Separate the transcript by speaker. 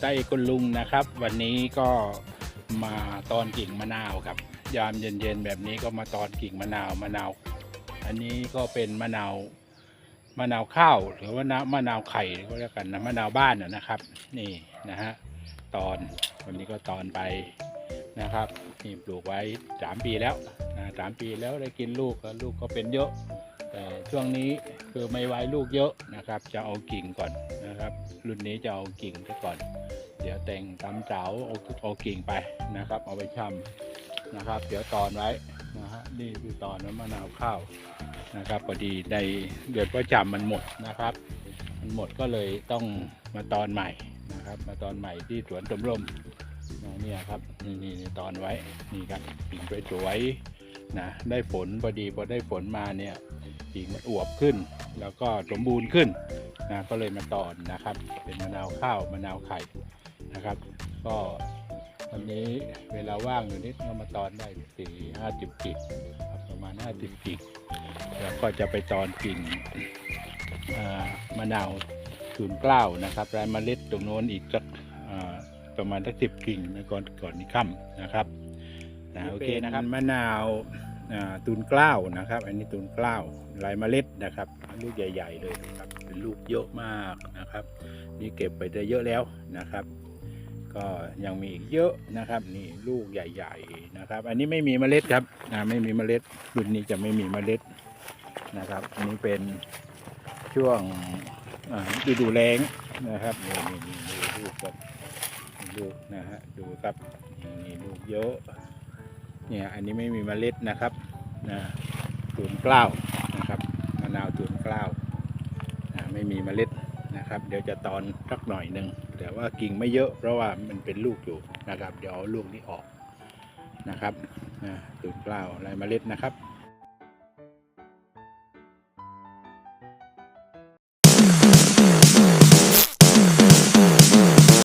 Speaker 1: ใต้กุณลุงนะครับ วันนี้ก็มาตอนกิ่งมะนาวครับ ยามเย็นๆแบบนี้ก็มาตอนกิ่งมะนาวมะนาว อันนี้ก็เป็นมะนาวมะนาวข้าวหรือว่าน้ำมะนาวไข่ก็แล้วกันนะมะนาวบ้านนะนะครับ นี่นะฮะตอนวันนี้ก็ตอนไปนะครับนี่ปลูกไว้สามปีแล้วนะสามปีแล้วได้กินลูกแล้วลูกก็เป็นเยอะ แต่ช่วงนี้คือไม่ไว้ลูกเยอะนะครับ จะเอากิ่งก่อนนะครับ รุ่นนี้จะเอากิ่งไปก่อน เดี๋ยวแต่งตำเสาเอาเอากิ่งไปนะครับ เอาไปชำนะครับ เดี๋ยวตอนไว้นะฮะนี่คือตอนน้ำมะนาวข้าวนะครับพอดีในเดือนประจำมันหมดนะครับ มันหมดก็เลยต้องมาตอนใหม่นะครับ มาตอนใหม่ที่สวนสมรมนะเนี่ยครับนี่นี่นี่ตอนไว้นี่ครับกิ่งสวยๆ นะได้ฝนพอดีพอได้ฝนมาเนี่ยกิ่งมันอวบขึ้น แล้วก็สมบูรณ์ขึ้นนะก็เลยมาตอนนะครับ เป็นมะนาวข้าวมะนาวไข่นะครับ ก็วันนี้เวลาว่างอยู่นิดก็มาตอนได้สี่ห้าสิบกิ่งครับประมาณห้าสิบกิ่งแล้วก็จะไปตอนกิ่งมะนาวศูนย์เกล้านะครับรายเมล็ดตรงโน้นอีกสักประมาณสักสิบกิ่งนก่อนก่อนนี้ค่ำนะครับ นะโอเคนะครับมะนาวตูนกล้าวนะครับ อันนี้ตูนกล้าวลายเมล็ดนะครับ ลูกใหญ่ ๆ เลยนะครับเป็นลูกเยอะมากนะครับ นี่เก็บไปได้เยอะแล้วนะครับ ก็ยังมีอีกเยอะนะครับ นี่ลูกใหญ่ ๆนะครับ อันนี้ไม่มีเมล็ดครับอ่าไม่มีเมล็ดรุ่นนี้จะไม่มีเมล็ดนะครับอันนี้เป็นช่วงอ่าฤดูแล้งนะครับนี่นี่นี่ลูกครับลูกนะฮะดูครับนี่ลูกเยอะ เนี่ยอันนี้ไม่มีเมล็ดนะครับนะตูนกล้าวนะครับมะนาวตูนกล้าวนะไม่มีเมล็ดนะครับ เดี๋ยวจะตอนสักหน่อยหนึ่งแต่ว่ากิ่งไม่เยอะเพราะว่ามันเป็นลูกอยู่นะครับ เดี๋ยวเอาลูกนี้ออกนะครับนะตูนกล้าวลายเมล็ดนะครับ